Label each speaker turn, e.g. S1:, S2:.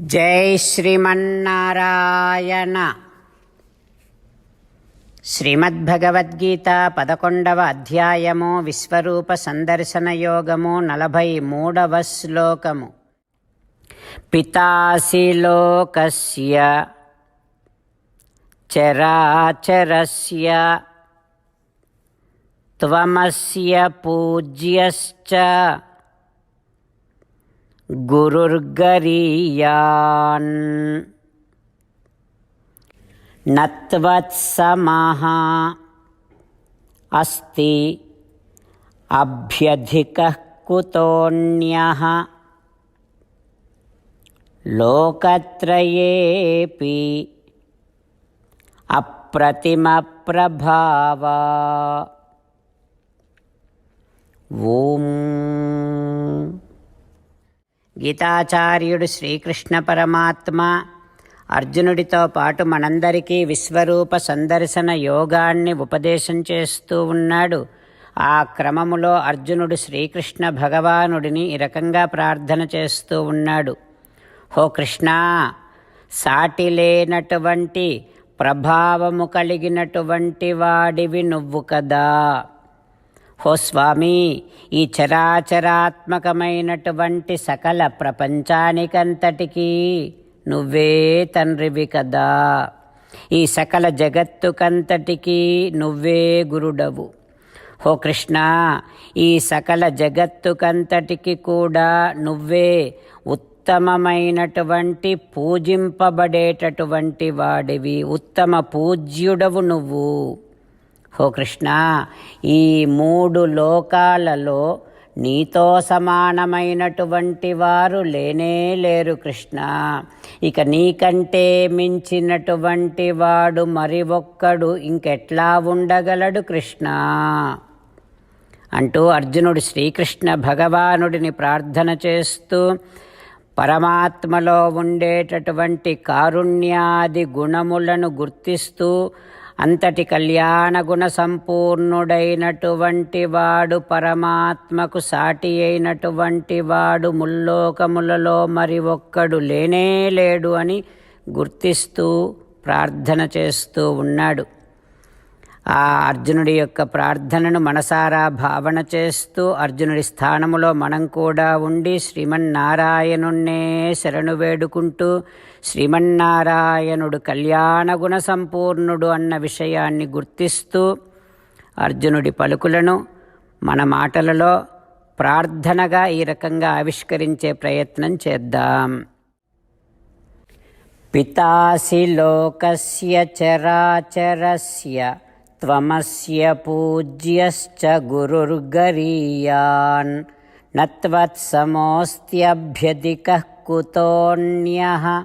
S1: జై శ్రీమన్నారాయణ. శ్రీమద్భగవద్గీత పదకొండవ అధ్యాయము విశ్వరూప సందర్శన యోగము నలభై మూడవ శ్లోకము. పితాసి లోకస్య చరాచరస్య త్వమస్య పూజ్యశ్చ గురుర్గరీయాన్ నత్వత్సమః అస్తి అభ్యధికः కుతోऽన్యः లోకత్రయేపి అప్రతిమప్రభావా ఓం గీతాచార్యుడు శ్రీకృష్ణ పరమాత్మ. అర్జునుడితో పాటు మనందరికీ విశ్వరూప సందర్శన యోగాన్ని ఉపదేశం చేస్తూ ఉన్నాడు. ఆ క్రమములో అర్జునుడు శ్రీకృష్ణ భగవానుడిని ఈ రకంగా ప్రార్థన చేస్తూ ఉన్నాడు. హో కృష్ణ సాటి లేనటువంటి ప్రభావము కలిగినటువంటి వాడివి నువ్వు కదా. హో స్వామి ఈ చరాచరాత్మకమైనటువంటి సకల ప్రపంచానికంతటికీ నువ్వే తండ్రివి కదా. ఈ సకల జగత్తుకంతటికీ నువ్వే గురుడవు. హో కృష్ణ ఈ సకల జగత్తుకంతటికి కూడా నువ్వే ఉత్తమమైనటువంటి పూజింపబడేటటువంటి వాడివి ఉత్తమ పూజ్యుడవు నువ్వు. ఓ కృష్ణ ఈ మూడు లోకాలలో నీతో సమానమైనటువంటి వారు లేనే లేరు కృష్ణ. ఇక నీకంటే మించినటువంటి వాడు మరి ఒక్కడు ఇంకెట్లా ఉండగలడు కృష్ణ? అంటూ అర్జునుడు శ్రీకృష్ణ భగవానుడిని ప్రార్థన చేస్తూ పరమాత్మలో ఉండేటటువంటి కారుణ్యాది గుణములను గుర్తిస్తూ అంతటి కళ్యాణ గుణ సంపూర్ణుడైనటువంటి వాడు పరమాత్మకు సాటి అయినటువంటి వాడు ముల్లోకములలో మరి ఒక్కడు లేనే లేడు అని గుర్తిస్తూ ప్రార్థన చేస్తూ ఉన్నాడు. ఆ అర్జునుడి యొక్క ప్రార్థనను మనసారా భావన చేస్తూ అర్జునుడి స్థానములో మనం కూడా ఉండి శ్రీమన్నారాయణుణ్ణే శరణు వేడుకుంటూ శ్రీమన్నారాయణుడు కళ్యాణ గుణ సంపూర్ణుడు అన్న విషయాన్ని గుర్తిస్తూ అర్జునుడి పలుకులను మన మాటలలో ప్రార్థనగా ఈ రకంగా ఆవిష్కరించే ప్రయత్నం చేద్దాం. పితాసి లోకస్య చరాచరస్య త్వమస్య పూజ్యశ్చ గురుర్గరీయాన్ నత్వత్సమోస్త్యభ్యధికः కుతోऽన్యः